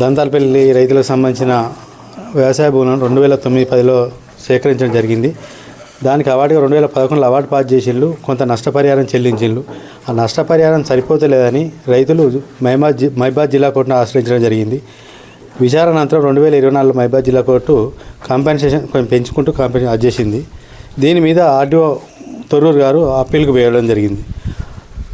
దంతాలపల్లి రైతులకు సంబంధించిన వ్యవసాయ భూములను రెండు వేల తొమ్మిది పదిలో సేకరించడం జరిగింది. దానికి అవార్డుగా రెండు వేల పదకొండులో అవార్డు పాస్ చేసిళ్ళు కొంత నష్టపరిహారం చెల్లించిళ్ళు ఆ నష్టపరిహారం సరిపోతలేదని రైతులు మహిబాద్ జి మహిబాద్ జిల్లా కోర్టును ఆశ్రయించడం జరిగింది. విచారణ అనంతరం రెండు వేల ఇరవై నాలుగులో మహిబాద్ జిల్లా కోర్టు కాంపెన్సేషన్ కొంచెం పెంచుకుంటూ కాంపెన్ చేసింది. దీని మీద ఆర్డీఓ తొర్రూరు గారు అప్పీల్కి వేయడం జరిగింది.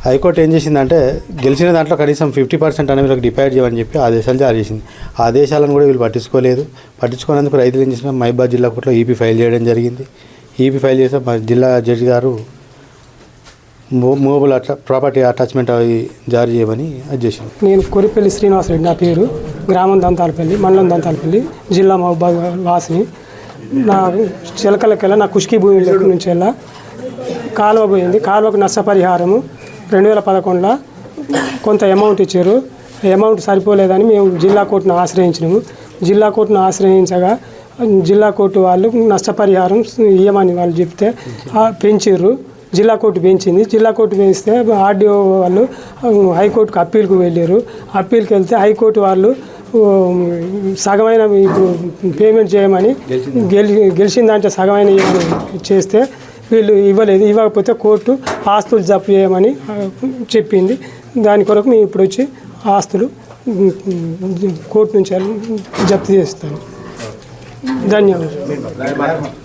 హైకోర్టు ఏం చేసిందంటే గెలిచిన దాంట్లో కనీసం ఫిఫ్టీ పర్సెంట్ అనేది వీళ్ళకి డిపాజిట్ చేయమని చెప్పి ఆదేశాలు జారీ చేసింది. ఆ ఆదేశాలను కూడా వీళ్ళు పట్టించుకోలేదు. పట్టించుకునేందుకు రైతులు ఏం చేసిన మహిబాద్ జిల్లా కోర్టులో ఈపీ ఫైల్ చేయడం జరిగింది. ఈపీ ఫైల్ చేస్తే మా జిల్లా జడ్జి గారు మూవబుల్ అట్లా ప్రాపర్టీ అటాచ్మెంట్ అవి జారీ చేయమని అది చేసింది. నేను కొరిపల్లి శ్రీనివాసరెడ్డి నా పేరు. గ్రామం దంతాలపల్లి మండలం దంతాలపల్లి జిల్లా మహబాద్ వాసిని. నా చిలకలకెళ్ళ నా కుష్కి భూమి నుంచి వెళ్ళా. కాలువ పోయింది. కాలువకు నష్టపరిహారము. రెండు వేల పదకొండులో కొంత అమౌంట్ ఇచ్చారు. అమౌంట్ సరిపోలేదని మేము జిల్లా కోర్టును ఆశ్రయించినాము. జిల్లా కోర్టును ఆశ్రయించగా జిల్లా కోర్టు వాళ్ళు నష్టపరిహారం ఇవ్వమని వాళ్ళు చెప్తే ఆ, పెంచిర్రు. జిల్లా కోర్టు పెంచింది. జిల్లా కోర్టు పెంచితే ఆర్డీఓ వాళ్ళు హైకోర్టుకు అప్పీల్కి వెళ్ళారు అప్పీల్కి వెళ్తే హైకోర్టు వాళ్ళు సగమైన ఇప్పుడు పేమెంట్ చేయమని గెలి గెలిచిందంటే సగమైన ఇవ్వమని చేస్తే వీళ్ళు ఇవ్వలేదు. ఇవ్వకపోతే కోర్టు ఆస్తులు జప్తు చేయమని చెప్పింది. దాని కొరకు మేము ఇప్పుడు వచ్చి ఆస్తులు కోర్టు నుంచి జప్తు చేస్తాను ధన్యవాదాలు.